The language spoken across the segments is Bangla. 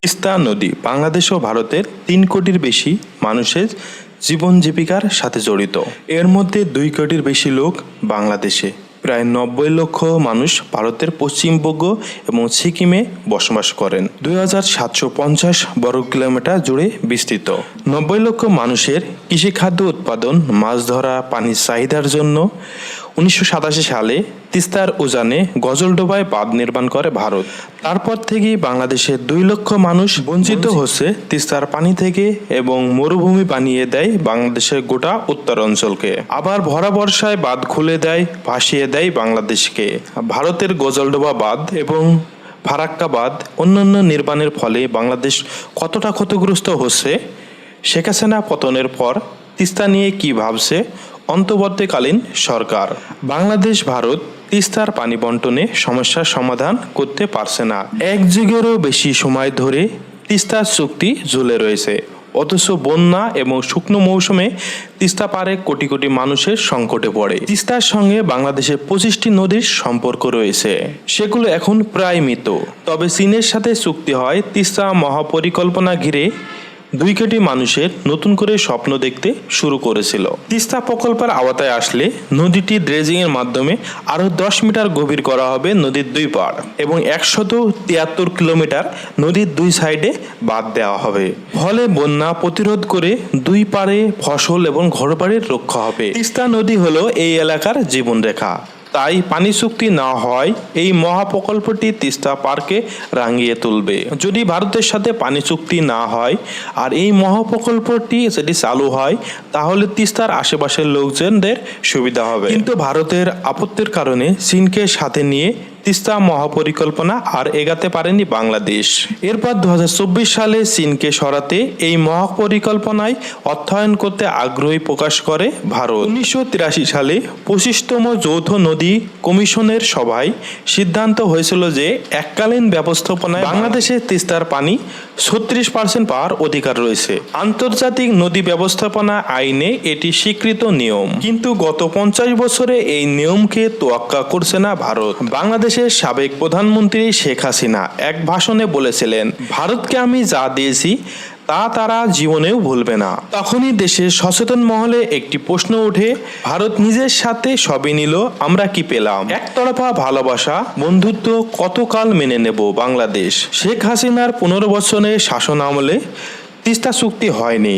তিস্তা নদী বাংলাদেশ ও ভারতের তিন কোটির বেশি মানুষের জীবন জীবিকার সাথে জড়িত। এর মধ্যে দুই কোটির বেশি লোক বাংলাদেশে। প্রায় নব্বই লক্ষ মানুষ ভারতের পশ্চিমবঙ্গ এবং সিকিমে বসবাস করেন। দুই হাজার সাতশো পঞ্চাশ বর্গ কিলোমিটার জুড়ে বিস্তৃত। নব্বই লক্ষ মানুষের কৃষিখাদ্য উৎপাদন মাছ ধরা পানির চাহিদার জন্য উনিশশো সাতাশি সালে তিস্তার উজানে গজলডোবায় বাঁধ নির্মাণ করে ভারত। তারপর থেকেই বাংলাদেশের দুই লক্ষ মানুষ বঞ্চিত হচ্ছে তিস্তার পানি থেকে এবং মরুভূমি বানিয়ে দেয় বাংলাদেশের গোটা উত্তর অঞ্চলকে। আবার ভরা বর্ষায় বাঁধ খুলে দেয়, ভাসিয়ে দেয় বাংলাদেশকে। ভারতের গজলডোবা বাঁধ এবং ফারাক্কা বাঁধ অন্যান্য নির্মাণের ফলে বাংলাদেশ কতটা ক্ষতিগ্রস্ত হচ্ছে, শেখ হাসিনা পতনের পর তিস্তা নিয়ে কি ভাবছে অন্তর্বর্তীকালীন সরকার। বাংলাদেশ, ভারত তিস্তার পানি বন্টনে সমস্যার সমাধান করতে পারছে না। এক যুগেরও বেশি সময় ধরে তিস্তার চুক্তি ঝুলে রয়েছে। অথচ বন্যা এবং শুকনো মৌসুমে তিস্তা পারে কোটি কোটি মানুষের সংকটে পড়ে। তিস্তার সঙ্গে বাংলাদেশের পঁচিশটি নদীর সম্পর্ক রয়েছে। সেগুলো এখন প্রায় মৃত। তবে চীনের সাথে চুক্তি হয় তিস্তা মহাপরিকল্পনা ঘিরে দুই কোটি মানুষের নতুন করে স্বপ্ন দেখতে শুরু করেছিল। তিস্তা প্রকল্পের আওতায় আসলে নদীটি ড্রেজিং এর মাধ্যমে আরও দশ মিটার গভীর করা হবে নদীর দুই পাড় এবং একশত তিয়াত্তর কিলোমিটার নদীর দুই সাইডে বাদ দেওয়া হবে। ফলে বন্যা প্রতিরোধ করে দুই পাড়ে ফসল এবং ঘরবাড়ির রক্ষা হবে। তিস্তা নদী হলো এই এলাকার জীবনরেখা। তাই পানি চুক্তি না হয়, এই মহাপ্রকল্পটি তিস্তা পার্কে রাঙিয়ে তুলবে। যদি ভারতের সাথে পানি চুক্তি না হয় আর এই মহাপ্রকল্পটি যদি চালু হয়, তাহলে তিস্তার আশেপাশের লোকজনদের সুবিধা হবে। কিন্তু ভারতের আপত্তির কারণে চীনকে সাথে নিয়ে তিস্তা মহাপরিকল্পনা আর এগাতে পারেনি বাংলাদেশ। এরপর দু সালে চীনকে সরাতে এই মহাপরিকল্পনায় অর্থায়ন করতে আগ্রহী প্রকাশ করে ভারত। উনিশশো তিরাশি সালে পঁচিশতম যৌথ নদী কমিশনের সভায় সিদ্ধান্ত হয়েছিল যে এককালীন ব্যবস্থাপনায় বাংলাদেশের তিস্তার পানি ছত্রিশ পার্সেন্ট পাওয়ার অধিকার রয়েছে। আন্তর্জাতিক নদী ব্যবস্থাপনা আইনে এটি স্বীকৃত নিয়ম। কিন্তু গত পঞ্চাশ বছরে এই নিয়মকে তোয়াক্কা করছে না ভারত। বাংলাদেশের সাবেক প্রধানমন্ত্রী শেখ হাসিনা এক ভাষণে বলেছিলেন, ভারতকে আমি যা দিয়েছি, তা তারা জীবনেও ভুলবে না। তখনই দেশের সচেতন মহলে একটি প্রশ্ন ওঠে, ভারত নিজের সাথে সবই নিল, আমরা কি পেলাম? একতরফা ভালোবাসা, বন্ধুত্ব কতকাল মেনে নেব বাংলাদেশ? শেখ হাসিনার পনেরো বছরের শাসন আমলে তিস্তা চুক্তি হয়নি।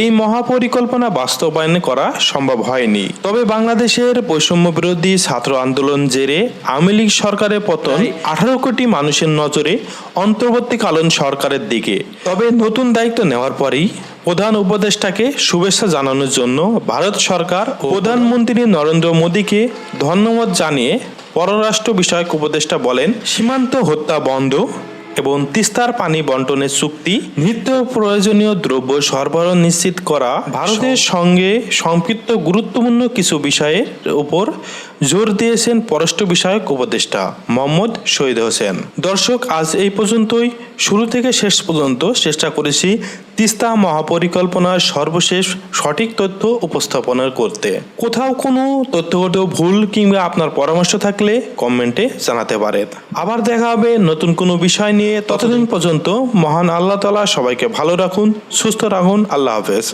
এই মহাপরিকল্পনা বাস্তবায়ন করা সম্ভব হয়নি। তবে বাংলাদেশের বৈষম্য বিরোধী ছাত্র আন্দোলন জেরে আওয়ামী লীগ সরকারের পতন আঠারো কোটি মানুষের নজরে অন্তর্বর্তীকালীন সরকারের দিকে। তবে নতুন দায়িত্ব নেওয়ার পরেই প্রধান উপদেষ্টাকে শুভেচ্ছা জানানোর জন্য ভারত সরকার প্রধানমন্ত্রী নরেন্দ্র মোদীকে ধন্যবাদ জানিয়ে পররাষ্ট্র বিষয়ক উপদেষ্টা বলেন, সীমান্ত হত্যা বন্ধ এবং তিস্তার পানি বন্টনের চুক্তি নিত্য প্রয়োজনীয় দ্রব্য সরবরাহ নিশ্চিত করা ভারতের সঙ্গে সম্পৃক্ত গুরুত্বপূর্ণ কিছু বিষয়ের উপর জোর দিয়েছেন পররাষ্ট্র বিষয়ক উপদেষ্টা মোহাম্মদ শহীদ হোসেন। দর্শক, আজ এই পর্যন্তই। শুরু থেকে শেষ পর্যন্ত চেষ্টা করেছি তিস্তা মহাপরিকল্পনার সর্বশেষ সঠিক তথ্য উপস্থাপনা করতে। কোথাও কোনো তথ্যগত ভুল কিংবা আপনার পরামর্শ থাকলে কমেন্টে জানাতে পারেন। আবার দেখা হবে নতুন কোনো বিষয় নিয়ে। ততদিন পর্যন্ত মহান আল্লাহ তালা সবাইকে ভালো রাখুন, সুস্থ রাখুন। আল্লাহ হাফেজ।